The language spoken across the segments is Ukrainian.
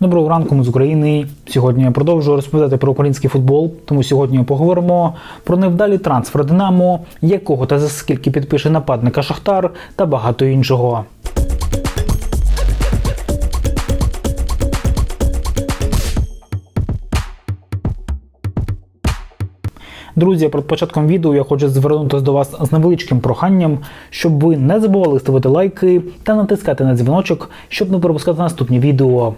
Доброго ранку ми з України. Сьогодні я продовжую розповідати про український футбол. Тому сьогодні поговоримо про невдалі трансфер Динамо, якого та за скільки підпише нападника Шахтар та багато іншого. Друзі, перед початком відео я хочу звернутися до вас з невеличким проханням, щоб ви не забували ставити лайки та натискати на дзвіночок, щоб не пропускати наступні відео.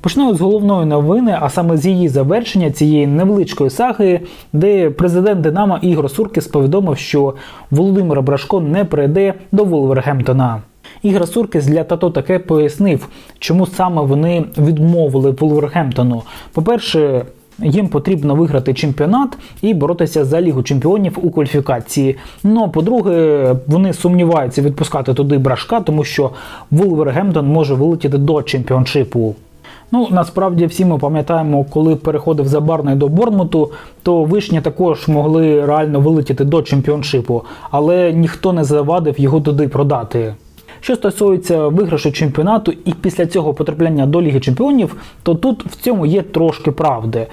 Почну з головної новини, а саме з її завершення цієї невеличкої саги, де президент Динамо Ігор Суркіс повідомив, що Володимир Брашко не прийде до Волвергемптона. Ігор Суркіс для тато таке пояснив, чому саме вони відмовили Волвергемптону. По-перше, їм потрібно виграти чемпіонат і боротися за Лігу чемпіонів у кваліфікації. Ну по-друге, вони сумніваються відпускати туди брашка, тому що Вулвергемптон може вилетіти до чемпіоншипу. Ну, насправді всі ми пам'ятаємо, коли переходив Забарний до Борнмуту, то вишні також могли реально вилетіти до чемпіоншипу, але ніхто не завадив його туди продати. Що стосується виграшу чемпіонату і після цього потрапляння до Ліги Чемпіонів, то тут в цьому є трошки правди.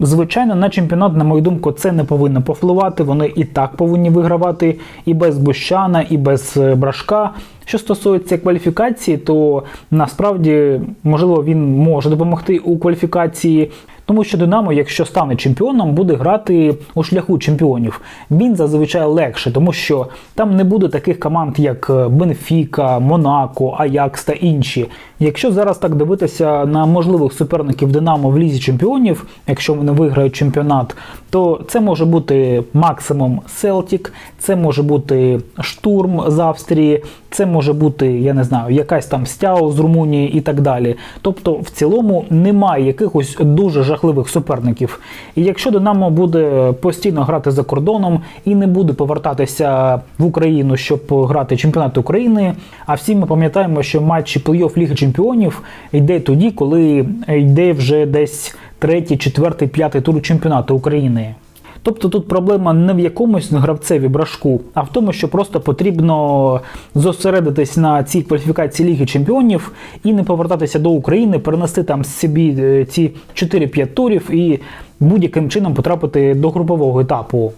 Звичайно, на чемпіонат, на мою думку, це не повинно повпливати. Вони і так повинні вигравати і без Бущана, і без е, Брашка. Що стосується кваліфікації, то насправді можливо він може допомогти у кваліфікації. Тому що Динамо, якщо стане чемпіоном, буде грати у шляху чемпіонів. Він зазвичай легше, тому що там не буде таких команд, як Бенфіка, Монако, Аякс та інші. Якщо зараз так дивитися на можливих суперників Динамо в лізі чемпіонів, якщо вони виграють чемпіонат, то це може бути максимум Селтік, це може бути штурм з Австрії, це може бути, я не знаю, якась там Стяо з Румунії і так далі. Тобто, в цілому немає якихось дуже жахливих суперників. І якщо Динамо буде постійно грати за кордоном і не буде повертатися в Україну, щоб грати чемпіонат України, а всі ми пам'ятаємо, що матчі плей-офф Ліги Чемпіонів йде тоді, коли йде вже десь третій, четвертий, п'ятий тур чемпіонату України. Тобто тут проблема не в якомусь гравцеві брашку, а в тому, що просто потрібно зосередитись на цій кваліфікації Ліги Чемпіонів і не повертатися до України, перенести там собі е, ці 4-5 турів і будь-яким чином потрапити до групового етапу.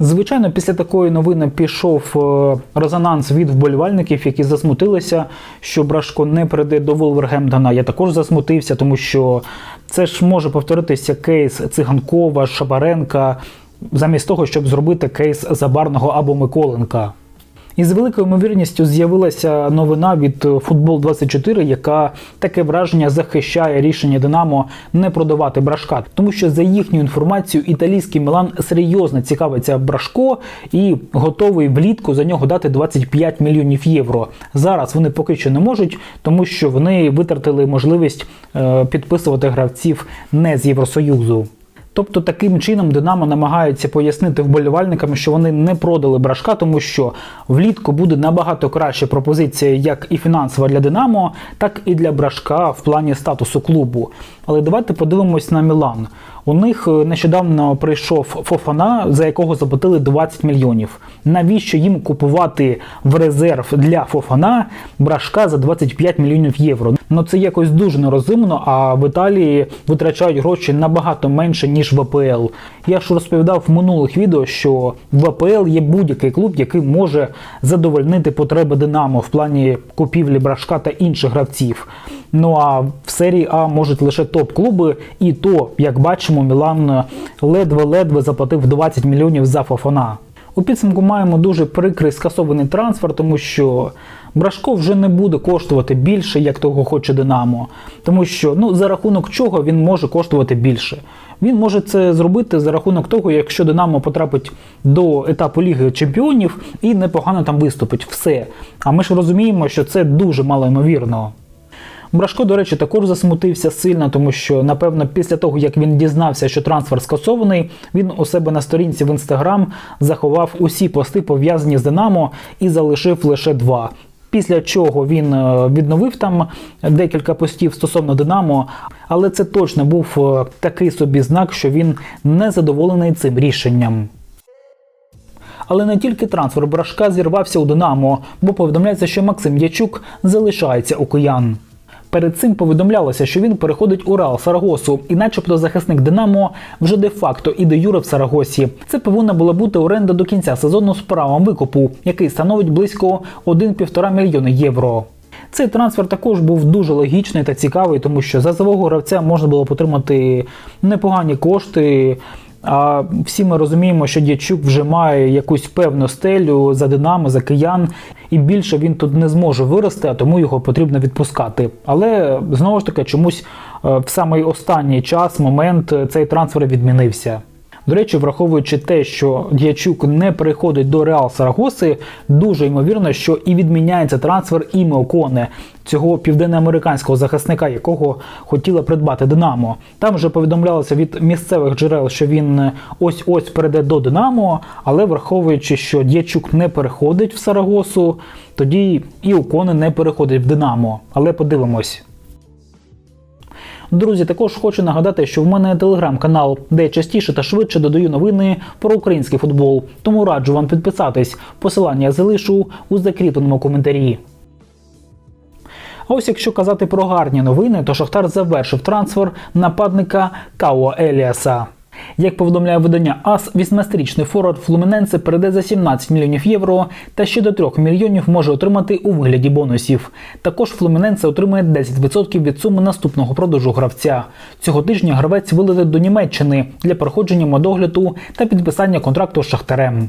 Звичайно, після такої новини пішов е, резонанс від вболівальників, які засмутилися, що Брашко не прийде до Волвергемптона. Я також засмутився, тому що це ж може повторитися кейс Циганкова, Шабаренка, замість того, щоб зробити кейс Забарного або Миколенка. І з великою ймовірністю з'явилася новина від Футбол 24 яка таке враження захищає рішення Динамо не продавати брашка, тому що за їхню інформацію італійський Мілан серйозно цікавиться брашко і готовий влітку за нього дати 25 мільйонів євро. Зараз вони поки що не можуть, тому що вони витратили можливість е, підписувати гравців не з Євросоюзу. Тобто таким чином Динамо намагається пояснити вболівальникам, що вони не продали брашка, тому що влітку буде набагато краща пропозиція, як і фінансова для Динамо, так і для брашка в плані статусу клубу. Але давайте подивимось на Мілан. У них е, нещодавно прийшов Фофана, за якого заплатили 20 мільйонів. Навіщо їм купувати в резерв для Фофана брашка за 25 мільйонів євро? Ну це якось дуже нерозумно. А в Італії витрачають гроші набагато менше ніж в АПЛ. Я ж розповідав в минулих відео, що в АПЛ є будь-який клуб, який може задовольнити потреби Динамо в плані купівлі брашка та інших гравців. Ну а в серії А можуть лише топ-клуби, і то, як бачимо, Мілан ледве-ледве заплатив 20 мільйонів за Фафана. У підсумку маємо дуже прикрий скасований трансфер, тому що Брашко вже не буде коштувати більше, як того хоче Динамо. Тому що ну за рахунок чого він може коштувати більше. Він може це зробити за рахунок того, якщо Динамо потрапить до етапу Ліги Чемпіонів і непогано там виступить. Все. А ми ж розуміємо, що це дуже малоймовірно. Брашко, до речі, також засмутився сильно, тому що, напевно, після того, як він дізнався, що трансфер скасований, він у себе на сторінці в інстаграм заховав усі пости, пов'язані з Динамо, і залишив лише два. Після чого він е, відновив там декілька постів стосовно Динамо, але це точно був е, такий собі знак, що він не задоволений цим рішенням. Але не тільки трансфер Брашка зірвався у Динамо, бо повідомляється, що Максим Ячук залишається у киян. Перед цим повідомлялося, що він переходить у Реал Сарагосу, і, начебто, захисник Динамо вже де-факто і де юре в Сарагосі. Це повинна була бути оренда до кінця сезону з правом викупу, який становить близько 1,5 мільйони євро. Цей трансфер також був дуже логічний та цікавий, тому що за свого гравця можна було отримати непогані кошти. А всі ми розуміємо, що Дячук вже має якусь певну стелю за Динамо, за киян, і більше він тут не зможе вирости, а тому його потрібно відпускати. Але знову ж таки, чомусь е, в самий останній час, момент е, цей трансфер відмінився. До речі, враховуючи те, що Дячук не переходить до Реал Сарагоси, дуже ймовірно, що і відміняється трансфер Іме Оконе, цього південноамериканського захисника, якого хотіла придбати Динамо. Там вже повідомлялося від місцевих джерел, що він ось ось перейде до Динамо, але враховуючи, що Дячук не переходить в Сарагосу, тоді і Оконе не переходить в Динамо. Але подивимось. Друзі, також хочу нагадати, що в мене телеграм-канал, де я частіше та швидше додаю новини про український футбол. Тому раджу вам підписатись. Посилання залишу у закріпленому коментарі. А ось якщо казати про гарні новини, то Шахтар завершив трансфер нападника Као Еліаса. Як повідомляє видання АС, 18-річний форвард Флуміненце перейде за 17 мільйонів євро та ще до 3 мільйонів може отримати у вигляді бонусів. Також Флуміненце отримає 10% від суми наступного продажу гравця. Цього тижня гравець вилетить до Німеччини для проходження модогляду та підписання контракту з Шахтарем.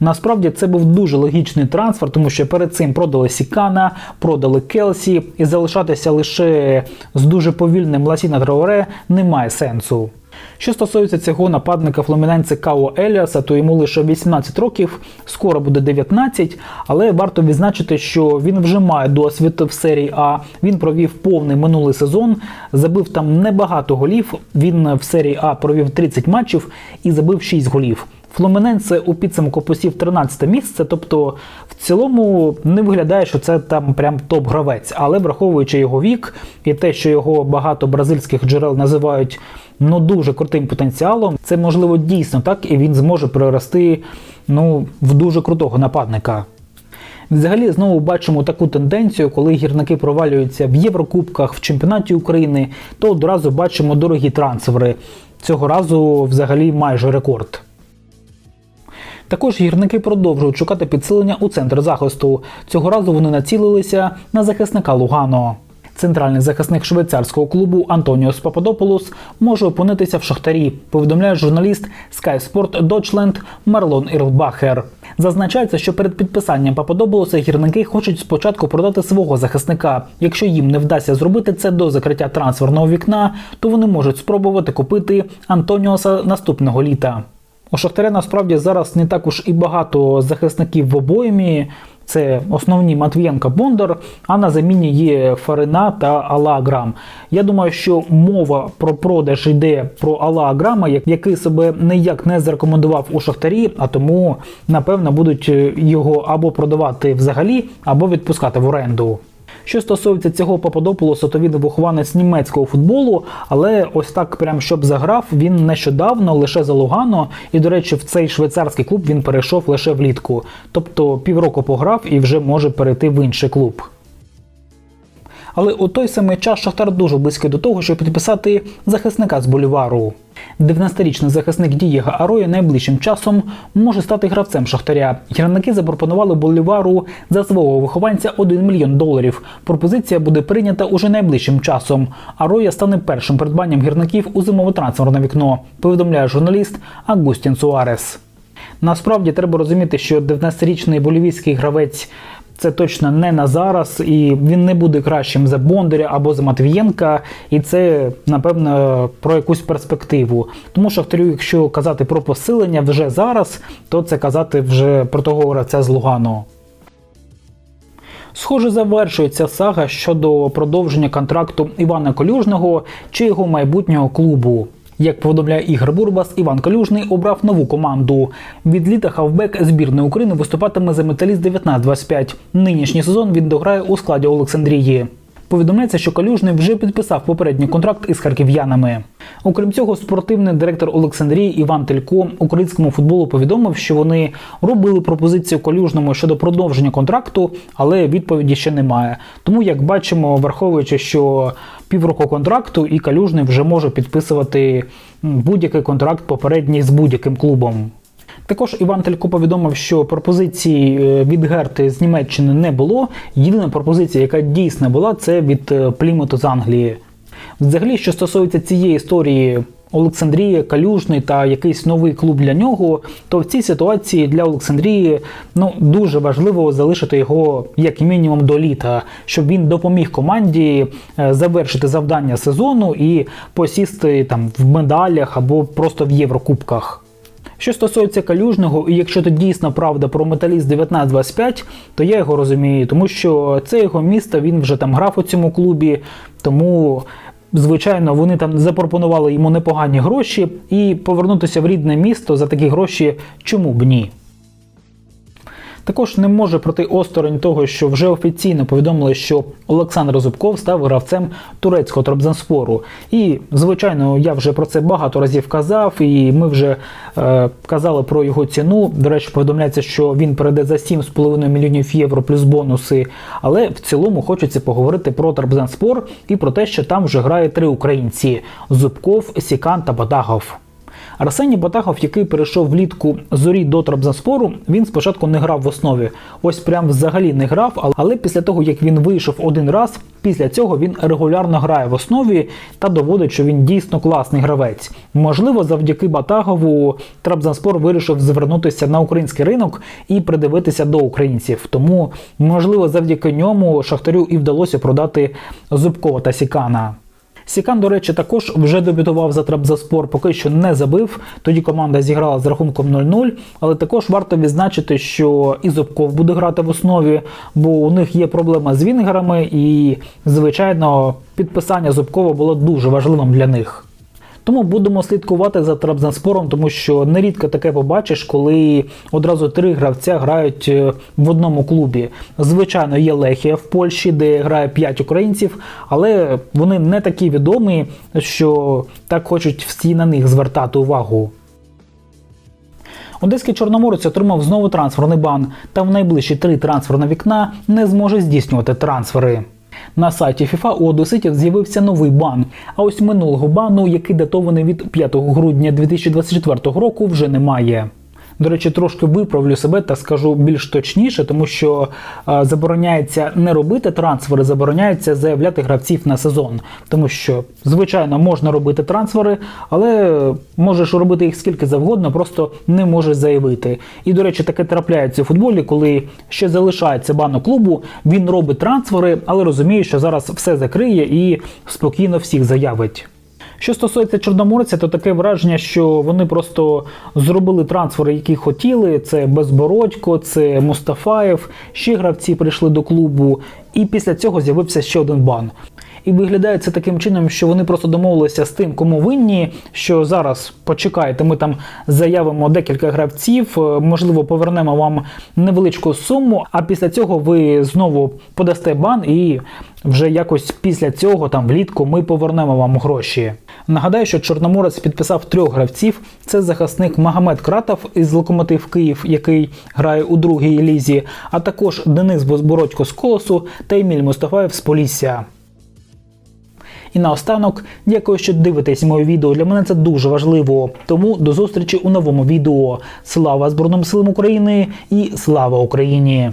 Насправді це був дуже логічний трансфер, тому що перед цим продали Сікана, продали Келсі, і залишатися лише з дуже повільним Ласіна Траоре немає сенсу. Що стосується цього нападника фломіненця Као Еліаса, то йому лише 18 років, скоро буде 19, але варто відзначити, що він вже має досвід в серії А. Він провів повний минулий сезон, забив там небагато голів. Він в серії А провів 30 матчів і забив 6 голів. Флуміненце у підсумку посів 13 місце, тобто в цілому не виглядає, що це там прям топ-гравець, але враховуючи його вік і те, що його багато бразильських джерел називають ну дуже крутим потенціалом, це можливо дійсно так, і він зможе перерости ну, в дуже крутого нападника. Взагалі знову бачимо таку тенденцію, коли гірники провалюються в Єврокубках, в чемпіонаті України, то одразу бачимо дорогі трансфери. Цього разу взагалі майже рекорд. Також гірники продовжують шукати підсилення у центр захисту. Цього разу вони націлилися на захисника Лугано. Центральний захисник швейцарського клубу Антоніос Пападополос може опинитися в шахтарі. Повідомляє журналіст Sky Sport Deutschland Марлон Ірлбахер. Зазначається, що перед підписанням Пападополоса гірники хочуть спочатку продати свого захисника. Якщо їм не вдасться зробити це до закриття трансферного вікна, то вони можуть спробувати купити Антоніоса наступного літа. У Шахтаря насправді зараз не так уж і багато захисників в обоймі. Це основні Матвієнка Бондар, а на заміні є Фарина та Алла Грам. Я думаю, що мова про продаж йде про Алла Грама, який себе ніяк не зарекомендував у Шахтарі, а тому, напевно, будуть його або продавати взагалі, або відпускати в оренду. Що стосується цього Пападополоса, то він вихованець німецького футболу, але ось так, прям щоб заграв, він нещодавно лише за Лугано. І, до речі, в цей швейцарський клуб він перейшов лише влітку. Тобто півроку пограв і вже може перейти в інший клуб. Але у той самий час Шахтар дуже близький до того, щоб підписати захисника з Болівару. 19-річний захисник Дієга Ароя найближчим часом може стати гравцем Шахтаря. Гірники запропонували Болівару за свого вихованця 1 мільйон доларів. Пропозиція буде прийнята уже найближчим часом. Ароя стане першим придбанням гірників у зимове трансферне вікно. Повідомляє журналіст Агустін Суарес. Насправді треба розуміти, що 19-річний болівійський гравець це точно не на зараз, і він не буде кращим за Бондаря або за Матвієнка. І це, напевно, про якусь перспективу. Тому Шахтарю, якщо казати про посилення вже зараз, то це казати вже про того гравця з Лугану. Схоже, завершується сага щодо продовження контракту Івана Колюжного чи його майбутнього клубу. Як повідомляє Ігор Бурбас, Іван Калюжний обрав нову команду. Від літа хавбек збірної України виступатиме за металіст 19-25. Нинішній сезон він дограє у складі Олександрії. Повідомляється, що Калюжний вже підписав попередній контракт із харків'янами. Окрім цього, спортивний директор Олександрії Іван Телько українському футболу повідомив, що вони робили пропозицію Калюжному щодо продовження контракту, але відповіді ще немає. Тому, як бачимо, враховуючи, що півроку контракту і Калюжний вже може підписувати будь-який контракт попередній з будь-яким клубом. Також Іван Телько повідомив, що пропозиції е, від Герти з Німеччини не було. Єдина пропозиція, яка дійсно була, це від е, Плімуту з Англії. Взагалі, що стосується цієї історії Олександрія, Калюжний та якийсь новий клуб для нього, то в цій ситуації для Олександрії ну дуже важливо залишити його як мінімум до літа, щоб він допоміг команді е, завершити завдання сезону і посісти там в медалях або просто в Єврокубках. Що стосується калюжного, і якщо це дійсно правда про металіст 1925, то я його розумію, тому що це його місто, він вже там грав у цьому клубі, тому. Звичайно, вони там запропонували йому непогані гроші, і повернутися в рідне місто за такі гроші чому б ні. Також не може пройти осторонь того, що вже офіційно повідомили, що Олександр Зубков став гравцем турецького Трабзанспору. І, звичайно, я вже про це багато разів казав, і ми вже е, казали про його ціну. До речі, повідомляється, що він перейде за 7,5 мільйонів євро плюс бонуси. Але в цілому хочеться поговорити про Трабзанспор і про те, що там вже грає три українці: Зубков, Сікан та Батагов. Арсеній Батахов, який перейшов влітку зорі до Трабзанспору, він спочатку не грав в основі. Ось прям взагалі не грав, але після того, як він вийшов один раз, після цього він регулярно грає в основі та доводить, що він дійсно класний гравець. Можливо, завдяки Батагову Трабзанспор вирішив звернутися на український ринок і придивитися до українців. Тому, можливо, завдяки ньому Шахтарю і вдалося продати Зубкова та Сікана. Сікан, до речі, також вже дебютував за Трабзаспор, поки що не забив. Тоді команда зіграла з рахунком 0-0. Але також варто відзначити, що і Зубков буде грати в основі, бо у них є проблема з вінгерами, і, звичайно, підписання Зубкова було дуже важливим для них. Тому будемо слідкувати за Трабзанспором, тому що нерідко таке побачиш, коли одразу три гравця грають е, в одному клубі. Звичайно, є Лехія в Польщі, де грає 5 українців, але вони не такі відомі, що так хочуть всі на них звертати увагу. Одеський Чорноморець отримав знову трансферний бан та в найближчі три трансферні вікна не зможе здійснювати трансфери. На сайті FIFA у одеситів з'явився новий бан. А ось минулого бану, який датований від 5 грудня 2024 року, вже немає. До речі, трошки виправлю себе та скажу більш точніше, тому що забороняється не робити трансфери, забороняється заявляти гравців на сезон. Тому що, звичайно, можна робити трансфери, але можеш робити їх скільки завгодно, просто не можеш заявити. І, до речі, таке трапляється у футболі, коли ще залишається бан у клубу, він робить трансфери, але розуміє, що зараз все закриє і спокійно всіх заявить. Що стосується Чорноморця, то таке враження, що вони просто зробили трансфери, які хотіли. Це Безбородько, це Мустафаєв, ще гравці прийшли до клубу, і після цього з'явився ще один бан. І виглядає це таким чином, що вони просто домовилися з тим, кому винні, що зараз почекайте, ми там заявимо декілька гравців, е, можливо, повернемо вам невеличку суму, а після цього ви знову подасте бан, і вже якось після цього, там влітку, ми повернемо вам гроші. Нагадаю, що Чорноморець підписав трьох гравців: це захисник Магомед Кратов із Локомотив Київ, який грає у другій лізі, а також Денис Безбородько з Колосу та Еміль Мустафаєв з Полісся. І наостанок, дякую, що дивитесь моє відео. Для мене це дуже важливо. Тому до зустрічі у новому відео. Слава Збройним силам України і слава Україні!